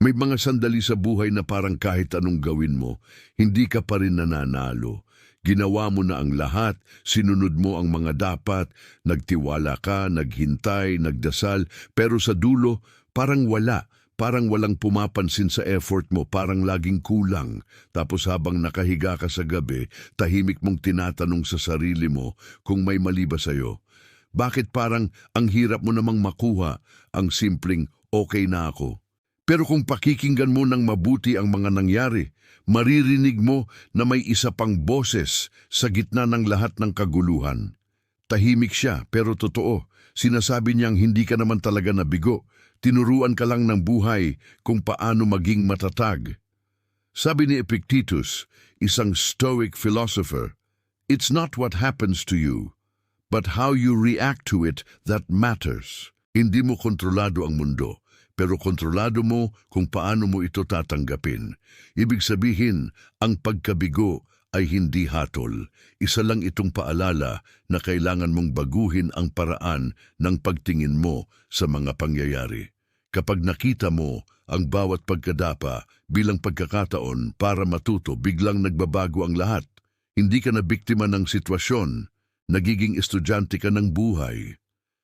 May mga sandali sa buhay na parang kahit anong gawin mo, hindi ka pa rin nananalo. Ginawa mo na ang lahat, sinunod mo ang mga dapat, nagtiwala ka, naghintay, nagdasal, pero sa dulo, parang wala. Parang walang pumapansin sa effort mo, parang laging kulang. Tapos habang nakahiga ka sa gabi, tahimik mong tinatanong sa sarili mo kung may mali ba sa'yo. Bakit parang ang hirap mo namang makuha ang simpleng okay na ako? Pero kung pakikinggan mo ng mabuti ang mga nangyari, maririnig mo na may isa pang boses sa gitna ng lahat ng kaguluhan. Tahimik siya pero totoo. Sinasabi niyang hindi ka naman talaga nabigo. Tinuruan ka lang ng buhay kung paano maging matatag. Sabi ni Epictetus, isang Stoic philosopher, It's not what happens to you, but how you react to it that matters. Hindi mo kontrolado ang mundo, pero kontrolado mo kung paano mo ito tatanggapin. Ibig sabihin, ang pagkabigo ay hindi hatol. Isa lang itong paalala na kailangan mong baguhin ang paraan ng pagtingin mo sa mga pangyayari. Kapag nakita mo ang bawat pagkadapa bilang pagkakataon para matuto, biglang nagbabago ang lahat. Hindi ka na biktima ng sitwasyon, nagiging estudyante ka ng buhay.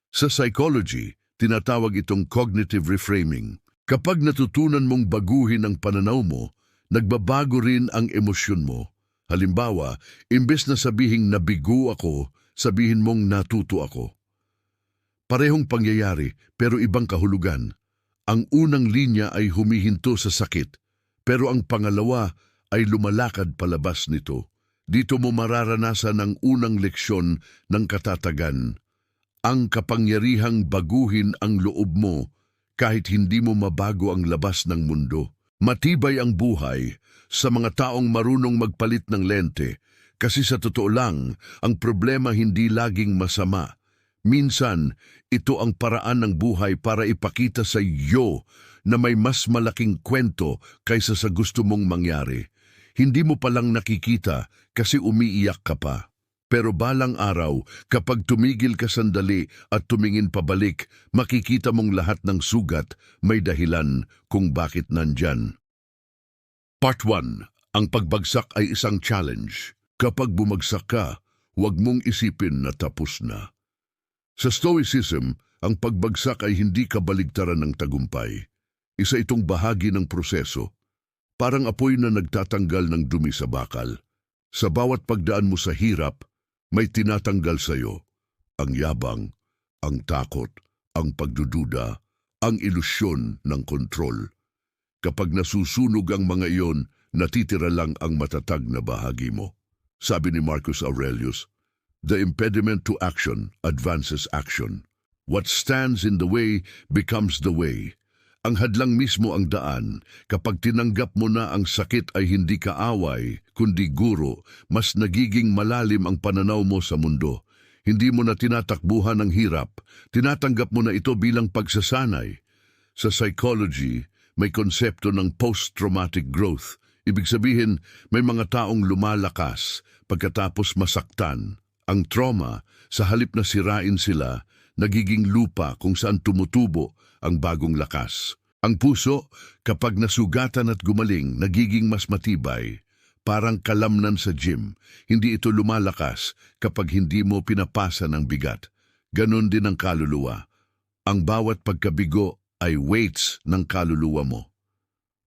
Sa psychology, tinatawag itong cognitive reframing. Kapag natutunan mong baguhin ang pananaw mo, nagbabago rin ang emosyon mo. Halimbawa, imbes na sabihing nabigo ako, sabihin mong natuto ako. Parehong pangyayari pero ibang kahulugan. Ang unang linya ay humihinto sa sakit, pero ang pangalawa ay lumalakad palabas nito. Dito mo mararanasan ang unang leksyon ng katatagan. Ang kapangyarihang baguhin ang loob mo kahit hindi mo mabago ang labas ng mundo. Matibay ang buhay sa mga taong marunong magpalit ng lente kasi sa totoo lang, ang problema hindi laging masama. Minsan, ito ang paraan ng buhay para ipakita sa iyo na may mas malaking kwento kaysa sa gusto mong mangyari. Hindi mo palang nakikita kasi umiiyak ka pa. Pero balang araw, kapag tumigil ka sandali at tumingin pabalik, makikita mong lahat ng sugat may dahilan kung bakit nandyan. Part 1. Ang pagbagsak ay isang challenge. Kapag bumagsak ka, huwag mong isipin na tapos na. Sa Stoicism, ang pagbagsak ay hindi kabaligtaran ng tagumpay. Isa itong bahagi ng proseso. Parang apoy na nagtatanggal ng dumi sa bakal. Sa bawat pagdaan mo sa hirap, may tinatanggal sa iyo ang yabang, ang takot, ang pagdududa, ang ilusyon ng kontrol. Kapag nasusunog ang mga iyon, natitira lang ang matatag na bahagi mo. Sabi ni Marcus Aurelius, The impediment to action advances action. What stands in the way becomes the way. Ang hadlang mismo ang daan. Kapag tinanggap mo na ang sakit ay hindi kaaway, kundi guro, mas nagiging malalim ang pananaw mo sa mundo. Hindi mo na tinatakbuhan ng hirap. Tinatanggap mo na ito bilang pagsasanay. Sa psychology, may konsepto ng post-traumatic growth. Ibig sabihin, may mga taong lumalakas pagkatapos masaktan. Ang trauma, sa halip na sirain sila, nagiging lupa kung saan tumutubo ang bagong lakas. Ang puso, kapag nasugatan at gumaling, nagiging mas matibay. Parang kalamnan sa gym, hindi ito lumalakas kapag hindi mo pinapasa ng bigat. Ganon din ang kaluluwa. Ang bawat pagkabigo ay weights ng kaluluwa mo.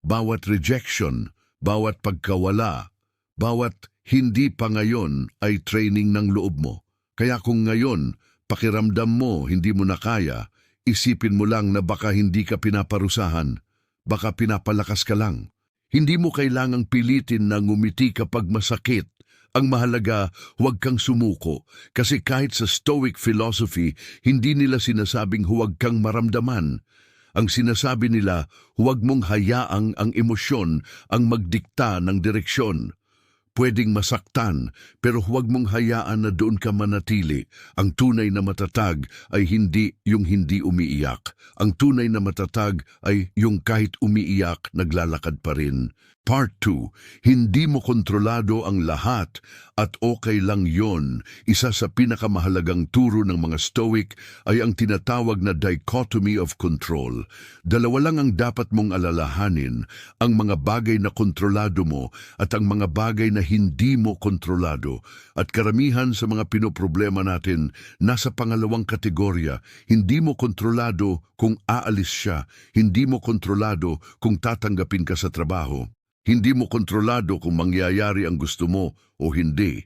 Bawat rejection, bawat pagkawala, bawat hindi pa ngayon ay training ng loob mo. Kaya kung ngayon, pakiramdam mo hindi mo na kaya, isipin mo lang na baka hindi ka pinaparusahan, baka pinapalakas ka lang. Hindi mo kailangang pilitin na ngumiti kapag masakit. Ang mahalaga, huwag kang sumuko. Kasi kahit sa Stoic philosophy, hindi nila sinasabing huwag kang maramdaman. Ang sinasabi nila, huwag mong hayaang ang emosyon ang magdikta ng direksyon. Pwedeng masaktan, pero huwag mong hayaan na doon ka manatili. Ang tunay na matatag ay hindi yung hindi umiiyak. Ang tunay na matatag ay yung kahit umiiyak, naglalakad pa rin. Part 2, hindi mo kontrolado ang lahat at okay lang yon. Isa sa pinakamahalagang turo ng mga Stoic ay ang tinatawag na dichotomy of control. Dalawa lang ang dapat mong alalahanin, ang mga bagay na kontrolado mo at ang mga bagay na hindi mo kontrolado. At karamihan sa mga pinoproblema natin nasa pangalawang kategorya, hindi mo kontrolado kung aalis siya, hindi mo kontrolado kung tatanggapin ka sa trabaho. Hindi mo kontrolado kung mangyayari ang gusto mo o hindi,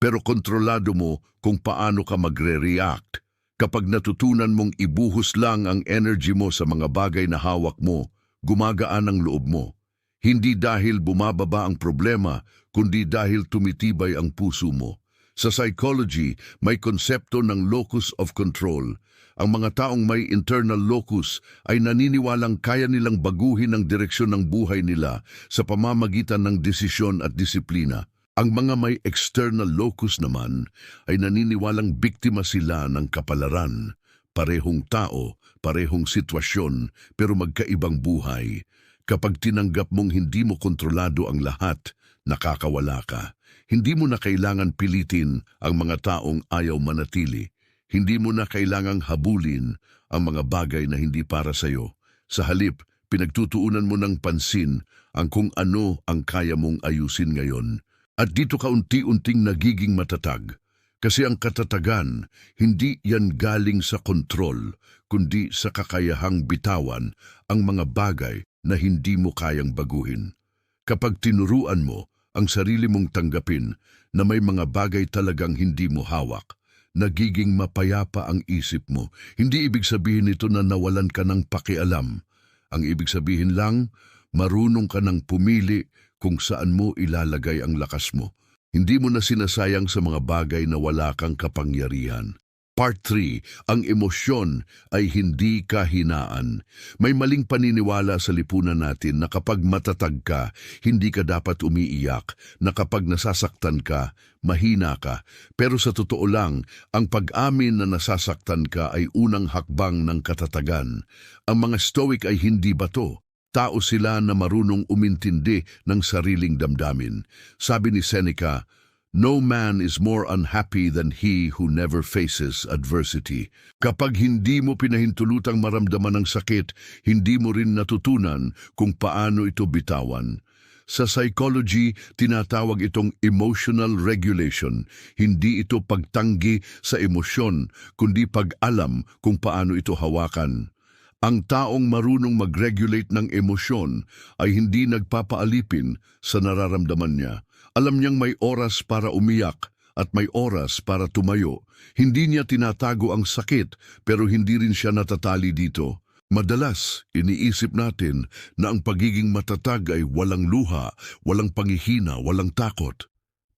pero kontrolado mo kung paano ka magre-react. Kapag natutunan mong ibuhos lang ang energy mo sa mga bagay na hawak mo, gumagaan ang loob mo. Hindi dahil bumababa ang problema, kundi dahil tumitibay ang puso mo. Sa psychology, may konsepto ng locus of control. Ang mga taong may internal locus ay naniniwalang kaya nilang baguhin ang direksyon ng buhay nila sa pamamagitan ng desisyon at disiplina. Ang mga may external locus naman ay naniniwalang biktima sila ng kapalaran. Parehong tao, parehong sitwasyon, pero magkaibang buhay. Kapag tinanggap mong hindi mo kontrolado ang lahat, nakakawala ka. Hindi mo na kailangan pilitin ang mga taong ayaw manatili. Hindi mo na kailangang habulin ang mga bagay na hindi para sa'yo. Sa halip, pinagtutuunan mo ng pansin ang kung ano ang kaya mong ayusin ngayon. At dito ka unti-unting nagiging matatag. Kasi ang katatagan, hindi yan galing sa kontrol, kundi sa kakayahang bitawan ang mga bagay na hindi mo kayang baguhin. Kapag tinuruan mo ang sarili mong tanggapin na may mga bagay talagang hindi mo hawak, nagiging mapayapa ang isip mo. Hindi ibig sabihin ito na nawalan ka ng pakialam. Ang ibig sabihin lang, marunong ka ng pumili kung saan mo ilalagay ang lakas mo. Hindi mo na sinasayang sa mga bagay na wala kang kapangyarihan. Part 3, ang emosyon ay hindi kahinaan. May maling paniniwala sa lipunan natin na kapag matatag ka, hindi ka dapat umiiyak, na kapag nasasaktan ka, mahina ka. Pero sa totoo lang, ang pag-amin na nasasaktan ka ay unang hakbang ng katatagan. Ang mga stoic ay hindi bato. Tao sila na marunong umintindi ng sariling damdamin. Sabi ni Seneca, No man is more unhappy than he who never faces adversity. Kapag hindi mo pinahintulutang maramdaman ng sakit, hindi mo rin natutunan kung paano ito bitawan. Sa psychology, tinatawag itong emotional regulation. Hindi ito pagtanggi sa emosyon, kundi pag-alam kung paano ito hawakan. Ang taong marunong mag-regulate ng emosyon ay hindi nagpapaalipin sa nararamdaman niya. Alam niyang may oras para umiyak at may oras para tumayo. Hindi niya tinatago ang sakit pero hindi rin siya natatali dito. Madalas, iniisip natin na ang pagiging matatag ay walang luha, walang pangihina, walang takot.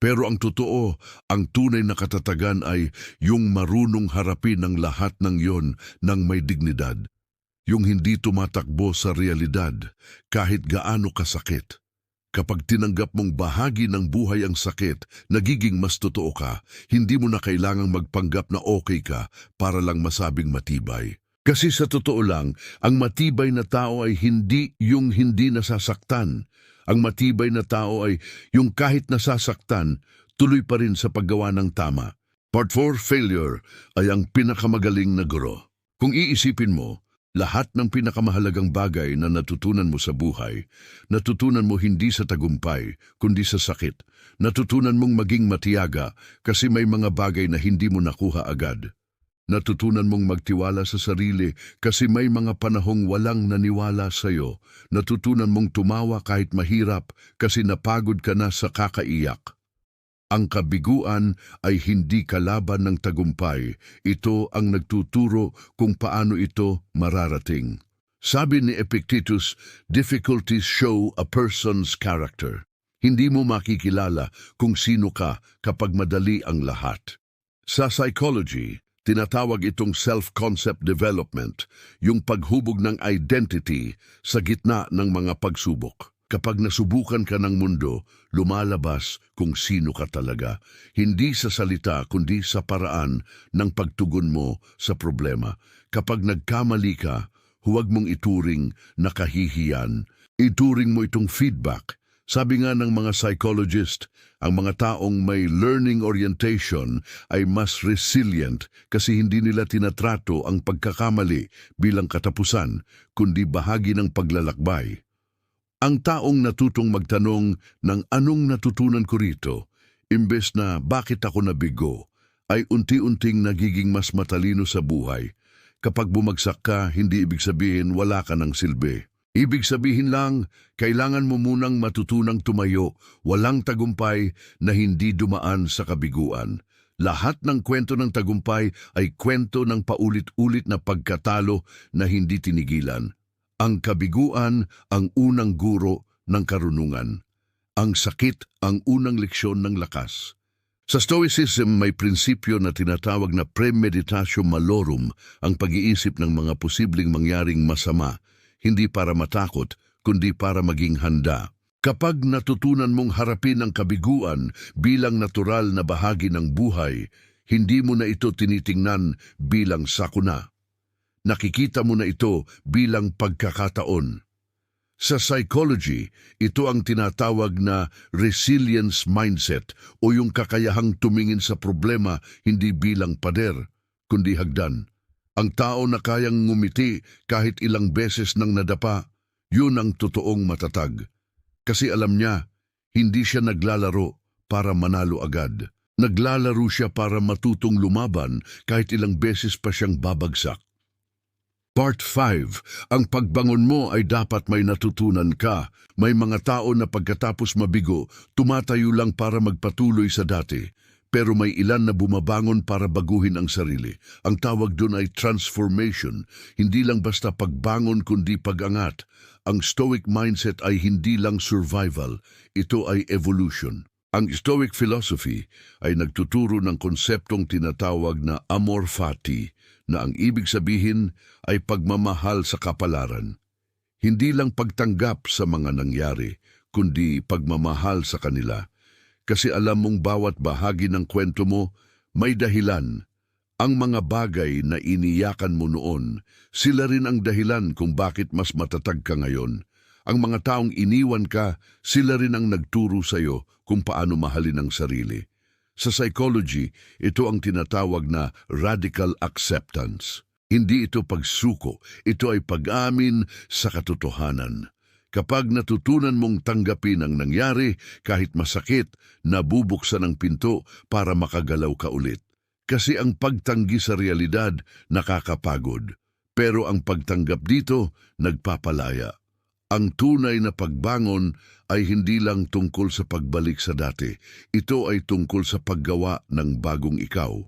Pero ang totoo, ang tunay na katatagan ay yung marunong harapin ang lahat ng yon ng may dignidad. Yung hindi tumatakbo sa realidad kahit gaano kasakit. Kapag tinanggap mong bahagi ng buhay ang sakit, nagiging mas totoo ka, hindi mo na kailangang magpanggap na okay ka para lang masabing matibay. Kasi sa totoo lang, ang matibay na tao ay hindi yung hindi nasasaktan. Ang matibay na tao ay yung kahit nasasaktan, tuloy pa rin sa paggawa ng tama. Part 4, failure, ay ang pinakamagaling na guro. Kung iisipin mo, lahat ng pinakamahalagang bagay na natutunan mo sa buhay, natutunan mo hindi sa tagumpay, kundi sa sakit. Natutunan mong maging matiyaga kasi may mga bagay na hindi mo nakuha agad. Natutunan mong magtiwala sa sarili kasi may mga panahong walang naniwala sa iyo. Natutunan mong tumawa kahit mahirap kasi napagod ka na sa kakaiyak. Ang kabiguan ay hindi kalaban ng tagumpay. Ito ang nagtuturo kung paano ito mararating. Sabi ni Epictetus, difficulties show a person's character. Hindi mo makikilala kung sino ka kapag madali ang lahat. Sa psychology, tinatawag itong self-concept development, yung paghubog ng identity sa gitna ng mga pagsubok. Kapag nasubukan ka ng mundo, lumalabas kung sino ka talaga. Hindi sa salita, kundi sa paraan ng pagtugon mo sa problema. Kapag nagkamali ka, huwag mong ituring na kahihiyan. Ituring mo itong feedback. Sabi nga ng mga psychologist, ang mga taong may learning orientation ay mas resilient kasi hindi nila tinatrato ang pagkakamali bilang katapusan, kundi bahagi ng paglalakbay. Ang taong natutong magtanong ng anong natutunan ko rito, imbes na bakit ako nabigo, ay unti-unting nagiging mas matalino sa buhay. Kapag bumagsak ka, hindi ibig sabihin wala ka ng silbi. Ibig sabihin lang, kailangan mo munang matutunang tumayo, walang tagumpay na hindi dumaan sa kabiguan. Lahat ng kwento ng tagumpay ay kwento ng paulit-ulit na pagkatalo na hindi tinigilan. Ang kabiguan ang unang guro ng karunungan. Ang sakit ang unang leksyon ng lakas. Sa Stoicism may prinsipyo na tinatawag na premeditatio malorum ang pag-iisip ng mga posibleng mangyaring masama, hindi para matakot, kundi para maging handa. Kapag natutunan mong harapin ang kabiguan bilang natural na bahagi ng buhay, hindi mo na ito tinitingnan bilang sakuna. Nakikita mo na ito bilang pagkakataon. Sa psychology, ito ang tinatawag na resilience mindset o yung kakayahang tumingin sa problema hindi bilang pader, kundi hagdan. Ang tao na kayang ngumiti kahit ilang beses nang nadapa, yun ang totoong matatag. Kasi alam niya, hindi siya naglalaro para manalo agad. Naglalaro siya para matutong lumaban kahit ilang beses pa siyang babagsak. Part 5. Ang pagbangon mo ay dapat may natutunan ka. May mga tao na pagkatapos mabigo, tumatayo lang para magpatuloy sa dati. Pero may ilan na bumabangon para baguhin ang sarili. Ang tawag doon ay transformation. Hindi lang basta pagbangon kundi pagangat. Ang stoic mindset ay hindi lang survival. Ito ay evolution. Ang Stoic philosophy ay nagtuturo ng konseptong tinatawag na amor fati na ang ibig sabihin ay pagmamahal sa kapalaran. Hindi lang pagtanggap sa mga nangyari, kundi pagmamahal sa kanila. Kasi alam mong bawat bahagi ng kwento mo may dahilan. Ang mga bagay na iniyakan mo noon, sila rin ang dahilan kung bakit mas matatag ka ngayon. Ang mga taong iniwan ka, sila rin ang nagturo sa iyo kung paano mahalin ang sarili. Sa psychology, ito ang tinatawag na radical acceptance. Hindi ito pagsuko, ito ay pag-amin sa katotohanan. Kapag natutunan mong tanggapin ang nangyari, kahit masakit, nabubuksan ang pinto para makagalaw ka ulit. Kasi ang pagtanggi sa realidad nakakapagod. Pero ang pagtanggap dito, nagpapalaya. Ang tunay na pagbangon ay hindi lang tungkol sa pagbalik sa dati. Ito ay tungkol sa paggawa ng bagong ikaw.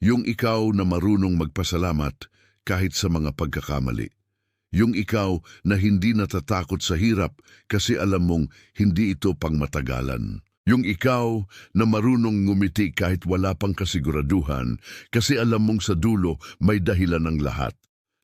Yung ikaw na marunong magpasalamat kahit sa mga pagkakamali. Yung ikaw na hindi natatakot sa hirap kasi alam mong hindi ito pang matagalan. Yung ikaw na marunong ngumiti kahit wala pang kasiguraduhan kasi alam mong sa dulo may dahilan ng lahat.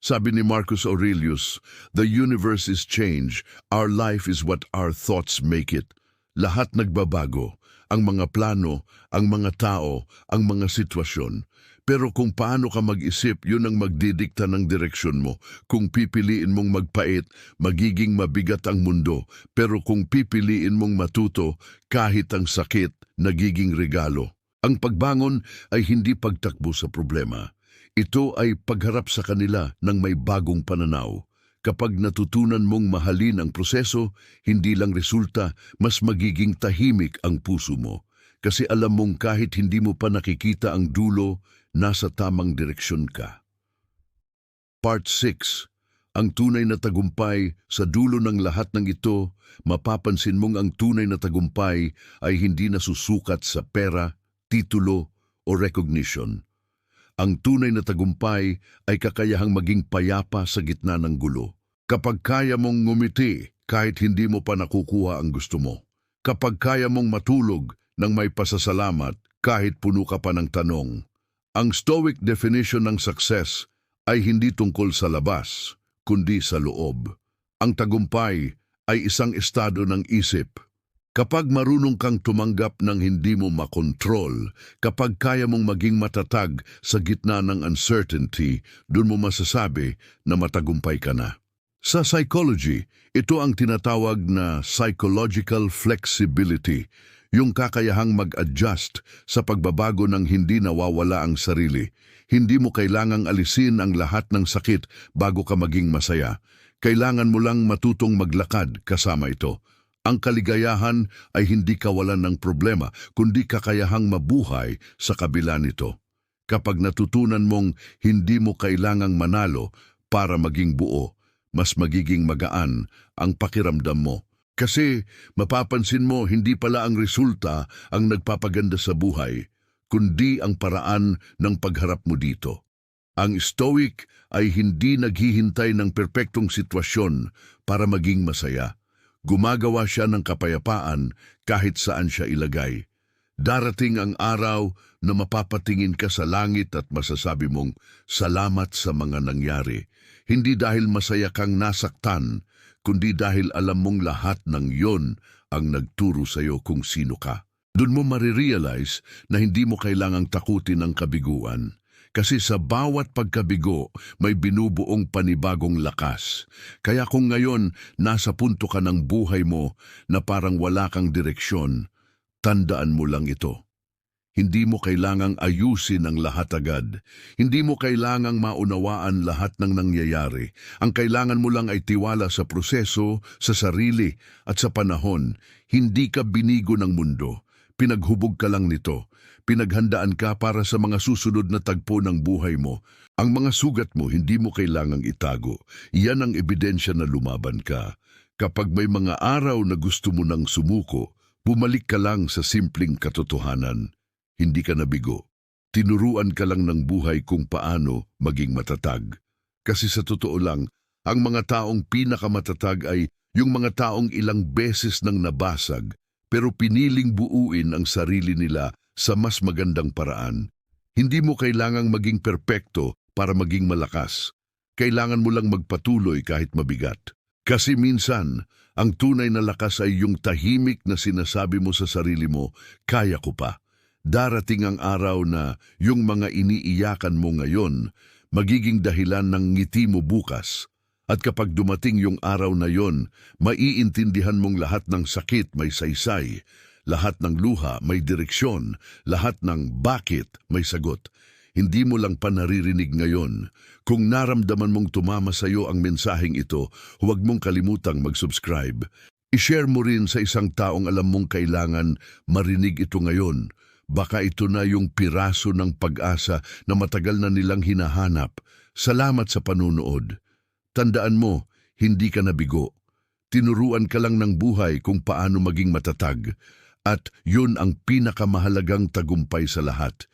Sabi ni Marcus Aurelius, The universe is change, our life is what our thoughts make it. Lahat nagbabago, ang mga plano, ang mga tao, ang mga sitwasyon. Pero kung paano ka mag-isip, yun ang magdidikta ng direksyon mo. Kung pipiliin mong magpait, magiging mabigat ang mundo. Pero kung pipiliin mong matuto, kahit ang sakit, nagiging regalo. Ang pagbangon ay hindi pagtakbo sa problema. Ito ay pagharap sa kanila ng may bagong pananaw. Kapag natutunan mong mahalin ang proseso, hindi lang resulta, mas magiging tahimik ang puso mo. Kasi alam mong kahit hindi mo pa nakikita ang dulo, nasa tamang direksyon ka. Part 6. Ang tunay na tagumpay, sa dulo ng lahat ng ito, mapapansin mong ang tunay na tagumpay ay hindi nasusukat sa pera, titulo o recognition. Ang tunay na tagumpay ay kakayahang maging payapa sa gitna ng gulo. Kapag kaya mong ngumiti kahit hindi mo pa nakukuha ang gusto mo. Kapag kaya mong matulog ng may pasasalamat kahit puno ka pa ng tanong. Ang stoic definition ng success ay hindi tungkol sa labas, kundi sa loob. Ang tagumpay ay isang estado ng isip. Kapag marunong kang tumanggap ng hindi mo makontrol, kapag kaya mong maging matatag sa gitna ng uncertainty, doon mo masasabi na matagumpay ka na. Sa psychology, ito ang tinatawag na psychological flexibility, yung kakayahang mag-adjust sa pagbabago ng hindi nawawala ang sarili. Hindi mo kailangang alisin ang lahat ng sakit bago ka maging masaya. Kailangan mo lang matutong maglakad kasama ito. Ang kaligayahan ay hindi kawalan ng problema, kundi kakayahang mabuhay sa kabila nito. Kapag natutunan mong hindi mo kailangang manalo para maging buo, mas magiging magaan ang pakiramdam mo. Kasi mapapansin mo hindi pala ang resulta ang nagpapaganda sa buhay, kundi ang paraan ng pagharap mo dito. Ang stoic ay hindi naghihintay ng perpektong sitwasyon para maging masaya. Gumagawa siya ng kapayapaan kahit saan siya ilagay. Darating ang araw na mapapatingin ka sa langit at masasabi mong salamat sa mga nangyari. Hindi dahil masaya kang nasaktan, kundi dahil alam mong lahat ng yon ang nagturo sa iyo kung sino ka. Doon mo marirealize na hindi mo kailangang takutin ang kabiguan. Kasi sa bawat pagkabigo, may binubuong panibagong lakas. Kaya kung ngayon nasa punto ka ng buhay mo na parang wala kang direksyon, tandaan mo lang ito. Hindi mo kailangang ayusin ang lahat agad. Hindi mo kailangang maunawaan lahat ng nangyayari. Ang kailangan mo lang ay tiwala sa proseso, sa sarili, at sa panahon. Hindi ka binigo ng mundo. Pinaghubog ka lang nito. Pinaghandaan ka para sa mga susunod na tagpo ng buhay mo. Ang mga sugat mo hindi mo kailangang itago. Iyan ang ebidensya na lumaban ka. Kapag may mga araw na gusto mo nang sumuko, bumalik ka lang sa simpleng katotohanan. Hindi ka nabigo. Tinuruan ka lang ng buhay kung paano maging matatag. Kasi sa totoo lang, ang mga taong pinakamatatag ay yung mga taong ilang beses nang nabasag pero piniling buuin ang sarili nila sa mas magandang paraan. Hindi mo kailangang maging perpekto para maging malakas. Kailangan mo lang magpatuloy kahit mabigat. Kasi minsan, ang tunay na lakas ay yung tahimik na sinasabi mo sa sarili mo, kaya ko pa. Darating ang araw na yung mga iniiyakan mo ngayon, magiging dahilan ng ngiti mo bukas. At kapag dumating yung araw na yon, maiintindihan mong lahat ng sakit may saysay, lahat ng luha may direksyon, lahat ng bakit may sagot. Hindi mo lang pa naririnig ngayon. Kung naramdaman mong tumama sa iyo ang mensaheng ito, huwag mong kalimutang mag-subscribe. I-share mo rin sa isang taong alam mong kailangan marinig ito ngayon. Baka ito na yung piraso ng pag-asa na matagal na nilang hinahanap. Salamat sa panunood. Tandaan mo, hindi ka nabigo. Tinuruan ka lang ng buhay kung paano maging matatag. At yun ang pinakamahalagang tagumpay sa lahat.